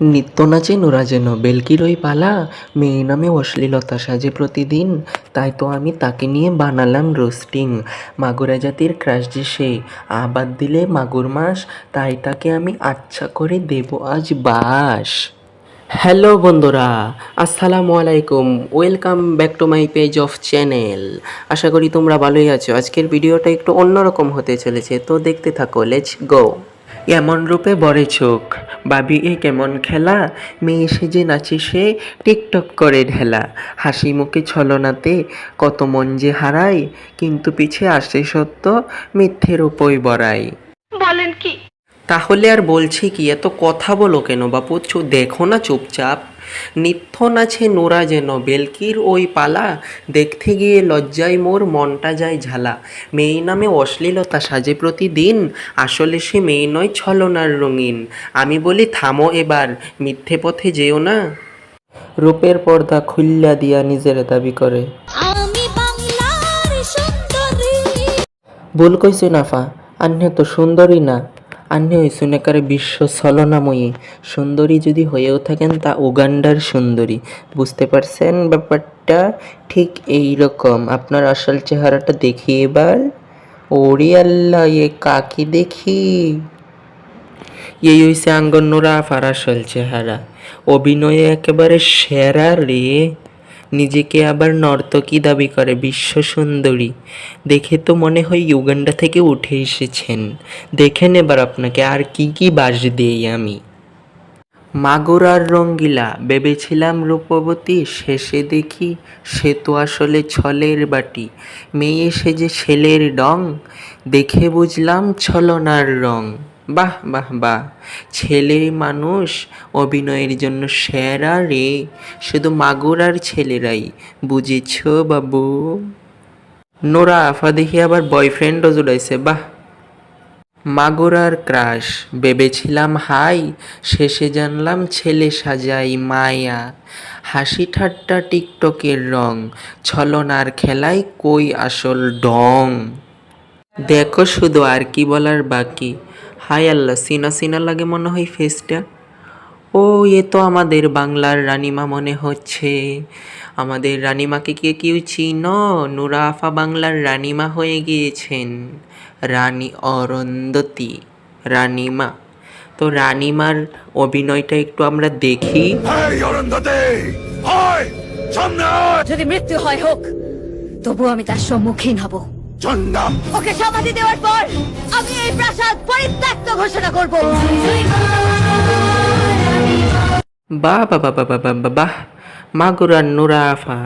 নিত্য নাচে নোরা যেন বেলকির ওই পালা। মেয়ে নামে অশ্লীলতা সাজে প্রতিদিন, তাই তো আমি তাকে নিয়ে বানালাম রোস্টিং মাগুরা জাতির ক্রাশ যে সে, আবাদ দিলে মাগুর মাস, তাই তাকে আমি আচ্ছা করে দেব আজ বাস। হ্যালো বন্ধুরা, আসসালামু আলাইকুম, welcome back to my page of channel. আশা করি তোমরা ভালোই আছো। আজকের ভিডিওটা একটু অন্যরকম হতে চলেছে, তো দেখতে থাকো, লেটস গো। এমন রূপে বড়ে চোখ। বাবি এ কেমন খেলা? মেয়ে সেজে নাচে সে টিকটক করে ঢেলা। হাসি মুখে ছলনাতে, কত মন যে হারায়, কিন্তু পিছে আসে সত্য মিথ্যের উপই বড়াই। বলেন কি? তাহলে আর বলছি কি এত কথা বলো কেন বাপু? দেখো না চুপচাপ। নিত্য নাছে নোরা যেন বেলকির ওই পালা। দেখতে গিয়ে লজ্জায় মোর মনটা যায় ঝালা। মেয়ে নামে অশ্লীলতা সাজে প্রতিদিন। আসলে সে মেয়ে নয় ছলনার রঙিন। আমি বলি থামো এবার মিথ্যে পথে যেও না। রূপের পর্দা খুল্লা দিয়া নিজের দাবি করে। ভুল কইছে নাফা আন্নে তো সুন্দরী না। আন্নে হইছুন একারে বিশ্ব ছলনাময়ী সুন্দরী যদি হয়েও থাকেন তা উগান্ডার সুন্দরী। বুঝতে পারছেন ব্যাপারটা? ঠিক এই রকম। আপনার আসল চেহারাটা দেখি এবার। ওরে আল্লাহ, এ কাকে দেখি? এই হইছে আঙ্গন্যরা আফার আসল চেহারা। অভিনয়ে একেবারে সেরা রে। নিজেকে আবার নর্তকী দাবি করে বিশ্ব সুন্দরী। দেখে তো মনে হয় ইউগান্ডা থেকে উঠে এসেছেন। দেখেন এবার আপনাকে আর কি কি বাস দেই আমি। মাগুরার রঙ্গিলা, ভেবেছিলাম রূপবতী, শেষে দেখি সে তো আসলে ছলের বাটি। মেয়ে সে যে ছেলের ডং, দেখে বুঝলাম ছলনার রং। বাহ বাহ বাহ। ছেলে মানুষ অভিনয়ের জন্য সেরা রে। শুধু মাগুরার ছেলেরাই, বুঝেছ বাবু? নোরা, আফা দেখি আবার বয়ফ্রেন্ডও জুড়াইছে, বাহ। মাগুরার ক্রাশ, ভেবেছিলাম হাই, শেষে জানলাম ছেলে সাজাই মায়া। হাসি ঠাট্টা টিকটকের রং ছলনার খেলায় কই আসল ডং দেখো শুধু আর কি বলার বাকি। হাই আল্লাহ সিনা সিনা লাগে মনে হয় ফেসটা ও এ তো আমাদের বাংলার রানীমা মনে হচ্ছে। আমাদের রানীমাকে কে কেউ চিন? নুরা আফা বাংলার রানীমা হয়ে গিয়েছেন। রানী অরন্দতী রানীমা। তো রানীমার অভিনয়টা একটু আমরা দেখি। হয় যদি মৃত্যু হয় হোক তবু আমি তার সম্মুখীন হব। চন্ডা ওকে সমাধি দেওয়ার পর আমি এই প্রাসাদ পরিত্যক্ত ঘোষণা করব। বাহ বাহ বাহ বাহ মাগুরার নুরা আফা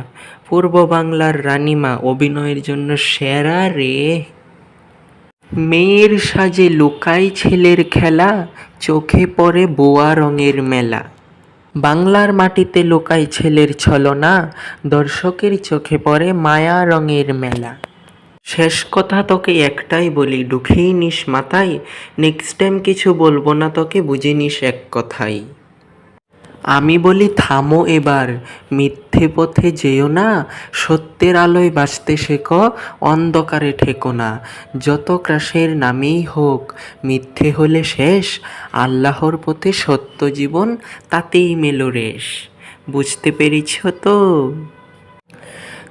পূর্ব বাংলার রানীমা অভিনয়ের জন্য সেরা রে। মেয়ের সাজে লুকাই ছেলের খেলা চোখে পড়ে বোয়া রঙের মেলা। বাংলার মাটিতে লুকাই ছেলের ছলনা দর্শকের চোখে পড়ে মায়া রঙের মেলা। শেষ কথা তোকে একটাই বলি ঢুকেই নিস মাথায়। নেক্সট টাইম কিছু বলব না তোকে, বুঝে নিস এক কথাই। আমি বলি, থামো এবার, মিথ্যে পথে যেও না, সত্যের আলোয় বাঁচতে শেখো, অন্ধকারে ঠেকো না। যত ক্রাশের নামেই হোক, মিথ্যে হলে শেষ, আল্লাহর পথে সত্য জীবন তাতেই মেলো রেশ। বুঝতে পেরেছ তো?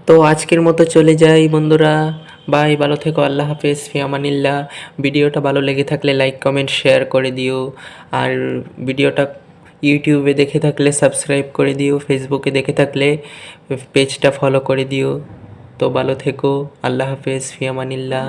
তো আজকের মতো চলে যাই বন্ধুরা। বাই, ভালো থেকো, আল্লাহ হাফেজ ফিয়ামানিল্লা ভিডিওটা ভালো লেগে থাকলে লাইক, কমেন্ট, শেয়ার করে দিও। আর ভিডিওটা ইউটিউবে দেখে থাকলে সাবস্ক্রাইব করে দিও, ফেসবুকে দেখে থাকলে পেজটা ফলো করে দিও। তো ভালো থেকো, আল্লাহ হাফেজ, ফিয়ামানিল্লাহ।